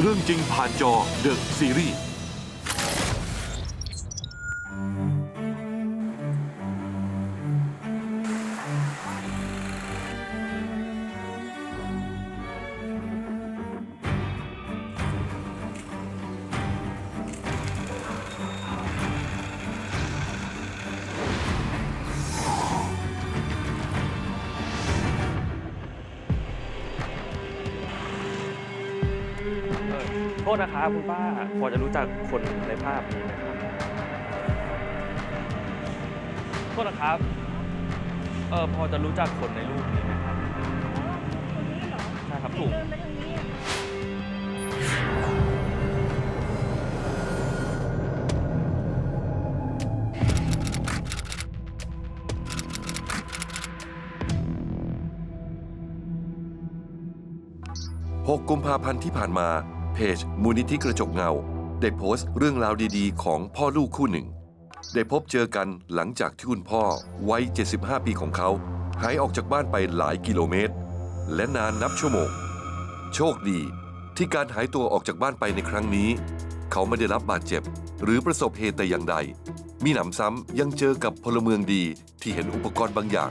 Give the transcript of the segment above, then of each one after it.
เรื่องจริงผ่านจอเดอะซีรีส์ ษนะครับคุณป้าพอจะรู้จักคนในภาพนี้ไหมครับโทษนะครับเออพอจะรู้จักคนในรูปนี้ไหมครับใช่ครับถูก6กุมภาพันธ์ที่ผ่านมา เพจมูลนิธิกระจกเงา ได้โพสต์เรื่องราวดีๆ ของพ่อลูกคู่หนึ่ง ได้พบเจอกันหลังจากที่คุณพ่อวัย 75 ปีของเขา หายออกจากบ้านไปหลายกิโลเมตร และนานนับชั่วโมง โชคดีที่การหายตัวออกจากบ้านไปในครั้งนี้ เขาไม่ได้รับบาดเจ็บ หรือประสบเหตุแต่อย่างใด มีหนำซ้ำยังเจอกับพลเมืองดีที่เห็นอุปกรณ์บางอย่าง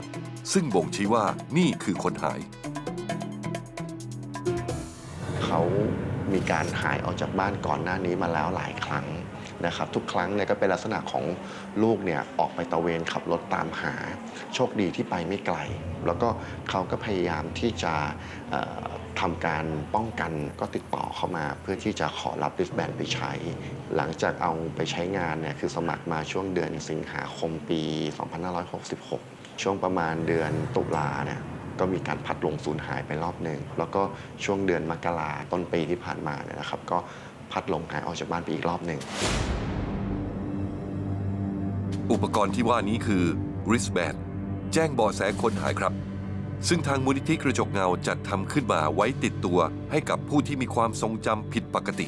ซึ่งบ่งชี้ว่านี่คือคนหาย เขา มีการหายออกจากบ้านก่อนหน้านี้มาแล้วหลายครั้งนะครับ ทุกครั้งเนี่ยก็เป็นลักษณะของลูกเนี่ยออกไปตะเวนขับรถตามหา โชคดีที่ไปไม่ไกล แล้วก็เขาก็พยายามที่จะเอ่อทำการป้องกันก็ติดต่อเข้ามา เพื่อที่จะขอรับริสแบนไปใช้ หลังจากเอาไปใช้งานเนี่ยคือสมัครมาช่วงเดือนสิงหาคมปี 2566 ช่วงประมาณเดือนตุลาเนี่ย ก็มีการพัดลงสูญหายไปรอบหนึ่งแล้วก็ช่วงเดือนมกราต้นปีที่ผ่านมาเนี่ยนะครับ ก็พัดลงหายออกจากบ้านไปอีกรอบหนึ่งอุปกรณ์ที่ว่านี้คือ wristband แจ้งเบาะแสคนหายครับ ซึ่งทางมูลนิธิกระจกเงาจัดทำขึ้นมาไว้ติดตัวให้กับผู้ที่มีความทรงจำผิดปกติ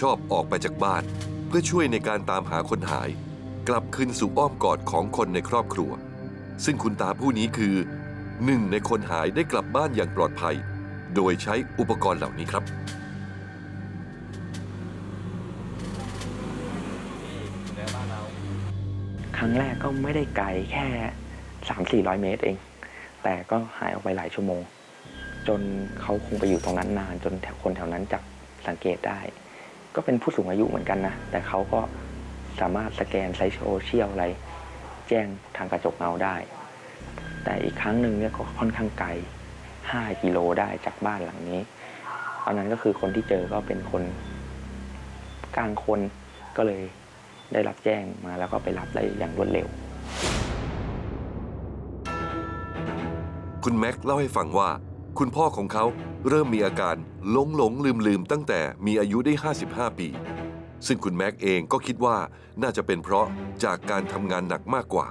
ชอบออกไปจากบ้าน เพื่อช่วยในการตามหาคนหาย กลับคืนสู่อ้อมกอดของคนในครอบครัว ซึ่งคุณตาผู้นี้คือ หนึ่งในคนหายได้กลับบ้านอย่างปลอดภัย โดยใช้อุปกรณ์เหล่านี้ครับ ครั้งแรกก็ไม่ได้ไกลแค่สามสี่ร้อยเมตรเอง แต่ก็หายออกไปหลายชั่วโมง จนเขาคงไปอยู่ตรงนั้นนาน จนแถวคนแถวนั้นจับสังเกตได้ ก็เป็นผู้สูงอายุเหมือนกันนะ แต่เขาก็สามารถสแกนไซส์โซเชียลอะไร แจ้งทางกระจกเงาได้ แต่อีกครั้งหนึ่งเนี่ยก็ค่อนข้างไกล 5 กิโลได้จากบ้านหลังนี้ตอนนั้นก็คือคนที่เจอก็เป็นคนกลางคนก็เลยได้รับแจ้งมาแล้วก็ไปรับได้อย่างรวดเร็ว คุณแม็กเล่าให้ฟังว่า คุณพ่อของเขาเริ่มมีอาการหลงหลงลืมลืมตั้งแต่มีอายุได้ 55 ปี ซึ่งคุณแม็กเองก็คิดว่าน่าจะเป็นเพราะจากการทำงานหนักมากกว่า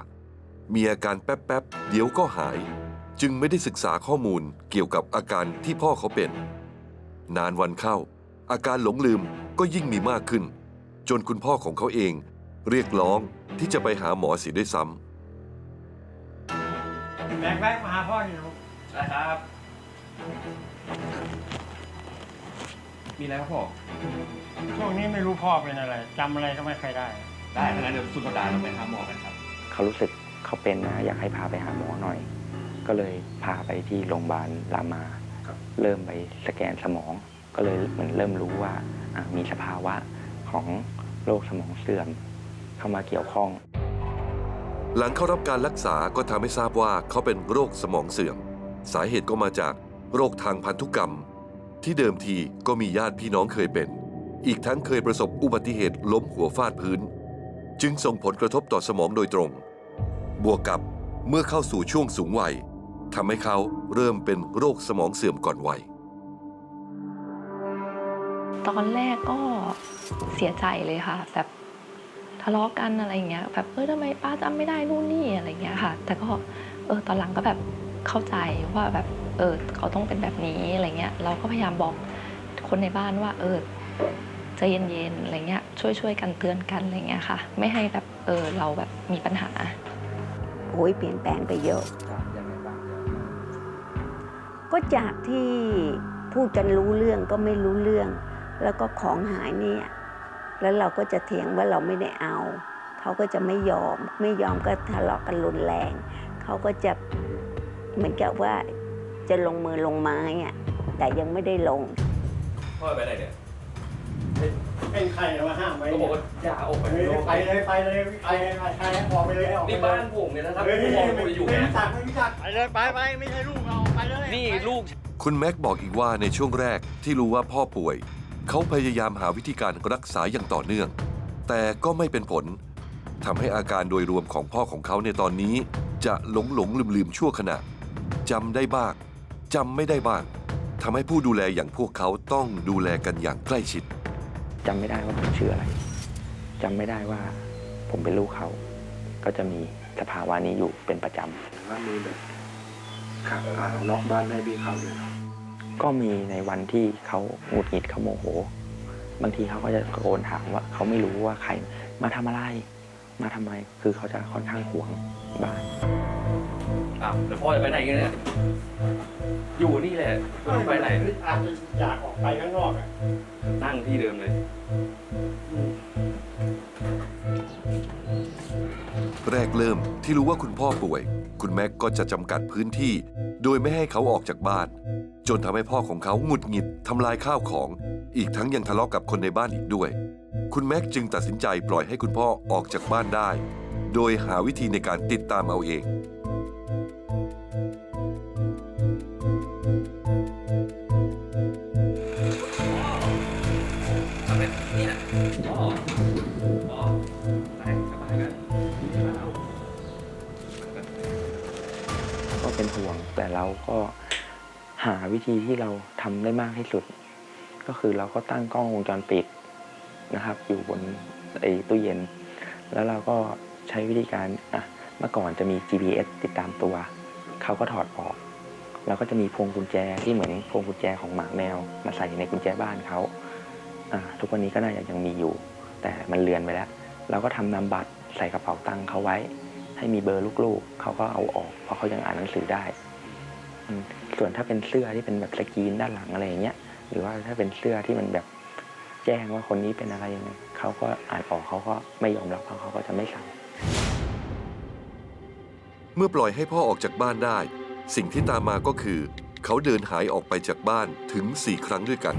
มีอาการแป๊บๆ เดี๋ยวก็หาย จึงไม่ได้ศึกษาข้อมูลเกี่ยวกับอาการที่พ่อเขาเป็น นานวันเข้า อาการหลงลืมก็ยิ่งมีมากขึ้น จนคุณพ่อของเขาเอง เรียกร้องที่จะไปหาหมอเสียด้วยซ้ำแบกแบกมาหาพ่อนี่ลูกได้ครับ มีอะไรครับพ่อ ช่วงนี้ไม่รู้พ่อเป็นอะไรจำอะไรก็ไม่ค่อยได้ ได้ถ้างั้นเดี๋ยวสุดสัปดาห์เราไปหาหมอกันครับ เขารู้สึก เขาเป็นนะอยากให้พาไปหาหมอหน่อย ก็เลยพาไปที่โรงพยาบาลรามา เริ่มไปสแกนสมอง ก็เลยเหมือนเริ่มรู้ว่าอะมีสภาวะของโรคสมองเสื่อมเข้ามาเกี่ยวข้อง หลังเข้ารับการรักษาก็ทำให้ทราบว่าเขาเป็นโรคสมองเสื่อม สาเหตุก็มาจากโรคทางพันธุกรรม ที่เดิมทีก็มีญาติพี่น้องเคยเป็น อีกทั้งเคยประสบอุบัติเหตุล้มหัวฟาดพื้น จึงส่งผลกระทบต่อสมองโดยตรง บวกกับเมื่อเข้าสู่ช่วงสูงวัยทำให้เขาเริ่มเป็นโรคสมองเสื่อมก่อนวัย ตอนแรกก็เสียใจเลยค่ะ แบบทะเลาะกันอะไรอย่างเงี้ยแบบเออทำไมป้าจำไม่ได้นู่นนี่อะไรเงี้ยค่ะ แต่ก็เออตอนหลังก็แบบเข้าใจว่าแบบเออเขาต้องเป็นแบบนี้อะไรเงี้ยเราก็พยายามบอกคนในบ้านว่า เออใจเย็นๆอะไรเงี้ยช่วยๆกันเตือนกันอะไรเงี้ยค่ะ ไม่ให้แบบเออเราแบบมีปัญหา โอ้ยเปลี่ยนแปลงไปเยอะก็จากที่พูดกันรู้เรื่องก็ไม่รู้เรื่อง แล้วก็ของหายเนี่ย แล้วเราก็จะเถียงว่าเราไม่ได้เอา เขาก็จะไม่ยอม ไม่ยอมก็ทะเลาะกันรุนแรง เขาก็จะเหมือนกับว่าจะลงมือลงไม้อะแต่ยังไม่ได้ลง พ่อไปไหนเนี่ย เป็นใครมาห้ามไว้ก็บอกว่าอย่าออกไปไปข้างนเลอกยไปเลยไปเลยไปใครออกไปเลยออกไปนี่เลยบ้านผมเนี่ยนะครับเฮ้ยผมบอกผมจะอยู่ไม่ไงรู้จักไม่รู้จักไปเลยไปไปไม่ใช่ลูกเราไปเลยนี่ลูกคุณแม็กบอกอีกว่าในช่วงแรกที่รู้ว่าพ่อป่วย เขาพยายามหาวิธีการรักษาอย่างต่อเนื่อง แต่ก็ไม่เป็นผลทำให้อาการโดยรวมของพ่อของเขาในตอนนี้ จะหลงหลงลืมลืมๆชั่วขณะจำได้บ้างจำไม่ได้บ้างทำให้ผู้ดูแลอย่างพวกเขาต้องดูแลกันอย่างใกล้ชิด จำไม่ได้ว่าผมชื่ออะไรจำไม่ได้ว่าผมเป็นลูกเขา ก็จะมีสภาวะนี้อยู่เป็นประจำว่ามีแบบขับพาออกนอกบ้านได้พี่เขาเลยเหรอก็มีในวันที่เขาหงุดหงิดเขาโมโห บางทีเขาก็จะตะโกนถามว่าเขาไม่รู้ว่าใครมาทำอะไร มาทำไม คือเขาจะค่อนข้างห่วงบ้าน อ้าวแล้วพ่อจะไปไหนกันเนี่ยอยู่นี่แหละไม่ไปไหน อาจจะอยากออกไปข้างนอกอะนั่งที่เดิมเลย แรกเริ่มที่รู้ว่าคุณพ่อป่วย คุณแม็กก็จะจำกัดพื้นที่ โดยไม่ให้เขาออกจากบ้าน จนทำให้พ่อของเขาหงุดหงิดทำลายข้าวของ อีกทั้งยังทะเลาะกับคนในบ้านอีกด้วย คุณแม็กจึงตัดสินใจปล่อยให้คุณพ่อออกจากบ้านได้ โดยหาวิธีในการติดตามเอาเอง ก็หาวิธีที่เราทำได้มากที่สุด ก็คือเราก็ตั้งกล้องวงจรปิดนะครับ อยู่บนไอ้ตู้เย็น แล้วเราก็ใช้วิธีการอะเมื่อก่อนจะมี GPS ติดตามตัวเขาก็ถอดออกแล้วก็จะมีพวงกุญแจที่เหมือนพวงกุญแจของหมาแมว มาใส่ในกุญแจบ้านเขาอ่าทุกวันนี้ก็น่าจะยังมีอยู่ แต่มันเลือนไปแล้ว เราก็ทำนามบัตรใส่กระเป๋าตังค์เขาไว้ ให้มีเบอร์ลูกๆ เขาก็เอาออก เพราะเขายังอ่านหนังสือได้ ส่วนถ้าเป็นเสื้อที่เป็นแบบสกรีนด้านหลังอะไรอย่างเงี้ยหรือว่าถ้าเป็นเสื้อที่มันแบบแจ้งว่าคนนี้เป็นอะไรยังไงเขาก็อ่านออกเขาก็ไม่ยอมรับเขาเขาก็จะไม่ใส่เมื่อปล่อยให้พ่อออกจากบ้านได้ สิ่งที่ตามมาก็คือ เขาเดินหายออกไปจากบ้านถึง4ครั้งด้วยกัน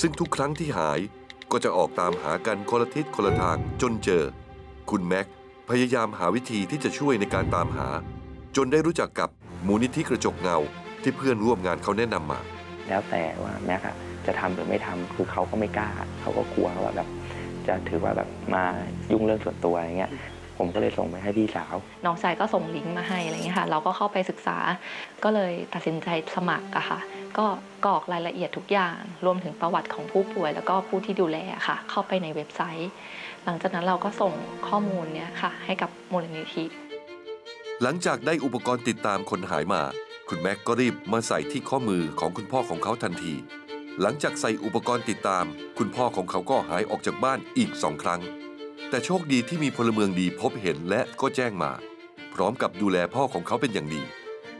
ซึ่งทุกครั้งที่หายก็จะออกตามหากันคนละทิศคนละทางจนเจอ คุณแม็กพยายามหาวิธีที่จะช่วยในการตามหา จนได้รู้จักกับ มูลนิธิกระจกเงาที่เพื่อนร่วมงานเขาแนะนำมา แล้วแต่ว่าแม็กอะจะทำหรือไม่ทำคือเขาก็ไม่กล้า เขาก็กลัวว่าแบบจะถือว่าแบบมายุ่งเรื่องส่วนตัวอะไรเงี้ยผมก็เลยส่งไปให้พี่สาว น้องชายก็ส่งลิงก์มาให้อะไรเงี้ยค่ะ เราก็เข้าไปศึกษา ก็เลยตัดสินใจสมัครอะค่ะ ก็กรอกรายละเอียดทุกอย่าง รวมถึงประวัติของผู้ป่วย แล้วก็ผู้ที่ดูแลอะค่ะ เข้าไปในเว็บไซต์ หลังจากนั้นเราก็ส่งข้อมูลเนี้ยค่ะ ให้กับมูลนิธิ หลังจากได้อุปกรณ์ติดตามคนหายมา คุณแม็กก็รีบมาใส่ที่ข้อมือของคุณพ่อของเขาทันที หลังจากใส่อุปกรณ์ติดตาม คุณพ่อของเขาก็หายออกจากบ้านอีกสองครั้ง แต่โชคดีที่มีพลเมืองดีพบเห็นและก็แจ้งมา พร้อมกับดูแลพ่อของเขาเป็นอย่างดี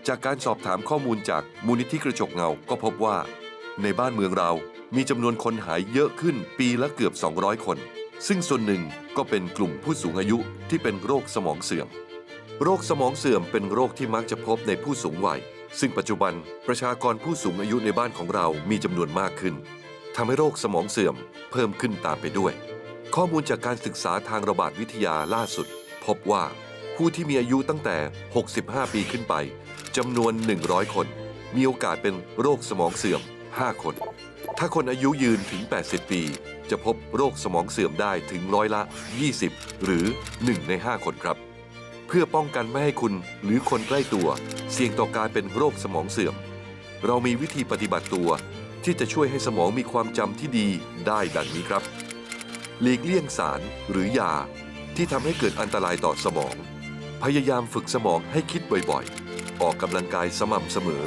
จากการสอบถามข้อมูลจากมูลนิธิกระจกเงา ก็พบว่า ในบ้านเมืองเรามีจำนวนคนหายเยอะขึ้นปีละเกือบ 200 คน ซึ่งส่วนหนึ่งก็เป็นกลุ่มผู้สูงอายุที่เป็นโรคสมองเสื่อม โรคสมองเสื่อมเป็นโรคที่มักจะพบในผู้สูงวัย ซึ่งปัจจุบันประชากรผู้สูงอายุในบ้านของเรามีจำนวนมากขึ้นทำให้โรคสมองเสื่อมเพิ่มขึ้นตามไปด้วย ข้อมูลจากการศึกษาทางระบาดวิทยาล่าสุด พบว่าผู้ที่มีอายุตั้งแต่ 65 ปีขึ้นไปจำนวน 100 คน มีโอกาสเป็นโรคสมองเสื่อม 5 คน ถ้าคนอายุยืนถึง 80 ปี จะพบโรคสมองเสื่อมได้ถึงร้อยละ 20 หรือ 1 ใน 5 คนครับ เพื่อป้องกันไม่ให้คุณหรือคนใกล้ตัว เสี่ยงต่อการเป็นโรคสมองเสื่อม เรามีวิธีปฏิบัติตัว ที่จะช่วยให้สมองมีความจำที่ดีได้ดังนี้ครับ หลีกเลี่ยงสารหรือยา ที่ทำให้เกิดอันตรายต่อสมอง พยายามฝึกสมองให้คิดบ่อยๆ ออกกำลังกายสม่ำเสมอ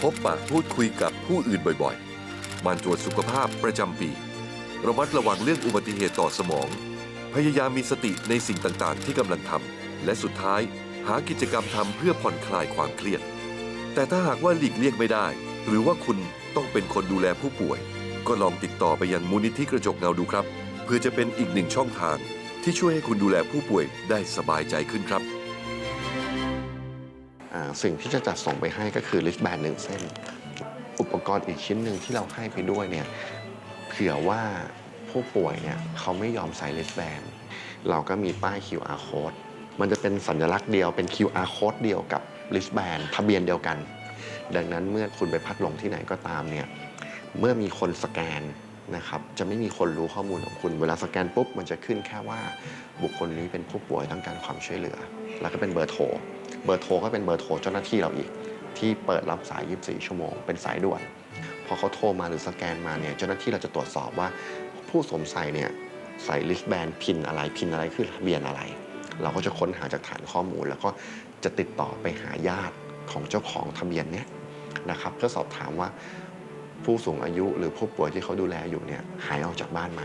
พบปะพูดคุยกับผู้อื่นบ่อยๆมันตรวจสุขภาพประจำปี ระมัดระวังเรื่องอุบัติเหตุต่อสมอง พยายามมีสติในสิ่งต่างๆ ที่กำลังทำ และสุดท้ายหากิจกรรมทำเพื่อผ่อนคลายความเครียด แต่ถ้าหากว่าหลีกเลี่ยงไม่ได้ หรือว่าคุณต้องเป็นคนดูแลผู้ป่วย ก็ลองติดต่อไปยังมูลนิธิกระจกเงาดูครับ เพื่อจะเป็นอีกหนึ่งช่องทาง ที่ช่วยให้คุณดูแลผู้ป่วยได้สบายใจขึ้นครับอ่าสิ่งที่จะจัดส่งไปให้ก็คือลิสแบนหนึ่งเส้น อุปกรณ์อีกชิ้นหนึ่งที่เราให้ไปด้วยเนี่ยเผื่อว่าผู้ป่วยเนี่ยเขาไม่ยอมใส่ลิสแบนเราก็มีป้าย QR code มันจะเป็นสัญลักษณ์เดียวเป็น QR code เดียวกับลิสแบนทะเบียนเดียวกัน ดังนั้นเมื่อคุณไปพัดลงที่ไหนก็ตามเนี่ยเมื่อมีคนสแกนนะครับจะไม่มีคนรู้ข้อมูลของคุณ เวลาสแกนปุ๊บมันจะขึ้นแค่ว่าบุคคลนี้เป็นผู้ป่วยต้องการความช่วยเหลือ แล้วก็เป็นเบอร์โทร เบอร์โทรก็เป็นเบอร์โทรเจ้าหน้าที่เราอีก ที่เปิดรับสาย 24 ชั่วโมง เป็นสายด่วน พอเขาโทรมาหรือสแกนมาเนี่ยเจ้าหน้าที่เราจะตรวจสอบว่า ผู้สวมใส่เนี่ยใส่ลิสแบนพินอะไรพินอะไรคือทะเบียนอะไร เราก็จะค้นหาจากฐานข้อมูล แล้วก็จะติดต่อไปหาญาติของเจ้าของทะเบียนเนี้ยนะครับเพื่อสอบถามว่าผู้สูงอายุหรือผู้ป่วยที่เขาดูแลอยู่เนี่ยหายออกจากบ้านไหม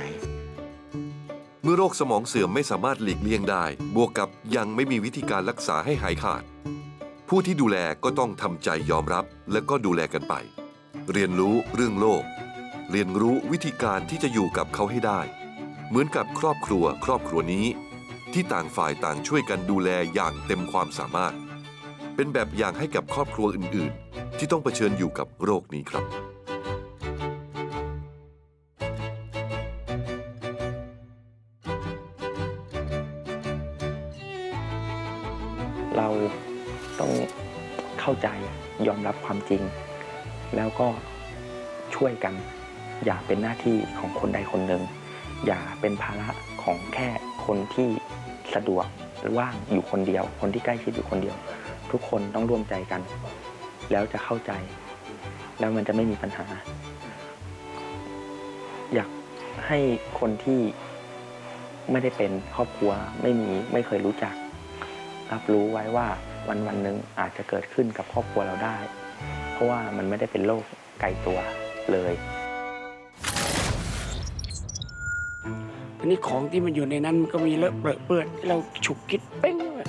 เมื่อโรคสมองเสื่อมไม่สามารถหลีกเลี่ยงได้ บวกกับยังไม่มีวิธีการรักษาให้หายขาด ผู้ที่ดูแลก็ต้องทำใจยอมรับและก็ดูแลกันไป เรียนรู้เรื่องโลก เรียนรู้วิธีการที่จะอยู่กับเขาให้ได้ เหมือนกับครอบครัว ครอบครัวนี้ ที่ต่างฝ่ายต่างช่วยกันดูแลอย่างเต็มความสามารถ เป็นแบบอย่างให้กับครอบครัวอื่น ๆ ที่ต้องเผชิญอยู่กับโรคนี้ครับ เราต้องเข้าใจยอมรับความจริง แล้วก็ช่วยกัน อย่าเป็นหน้าที่ของคนใดคนหนึ่ง อย่าเป็นภาระของแค่คนที่ สะดวกว่างอยู่คนเดียว คนที่ใกล้ชิดอยู่คนเดียว ทุกคนต้องร่วมใจกัน แล้วจะเข้าใจ แล้วมันจะไม่มีปัญหา อยากให้คนที่ไม่ได้เป็นครอบครัวไม่มีไม่เคยรู้จัก รับรู้ไว้ว่าวันวันหนึ่งอาจจะเกิดขึ้นกับครอบครัวเราได้ เพราะว่ามันไม่ได้เป็นโรคไกลตัวเลย นนี้ของที่มันอยู่ในนั้นมันก็มีเลอะเปรอะเปื้อนที่เราฉุกคิดเป้งเลย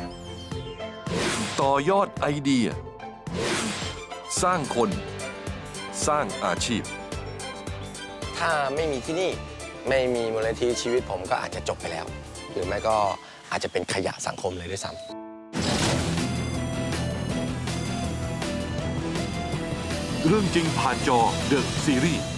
ต่อยอดไอเดีย สร้างคน สร้างอาชีพ ถ้าไม่มีที่นี่ไม่มีมูลนิธิชีวิตผมก็อาจจะจบไปแล้ว หรือไม่ก็อาจจะเป็นขยะสังคมเลยด้วยซ้ำเรื่องจริงผ่านจอ The Series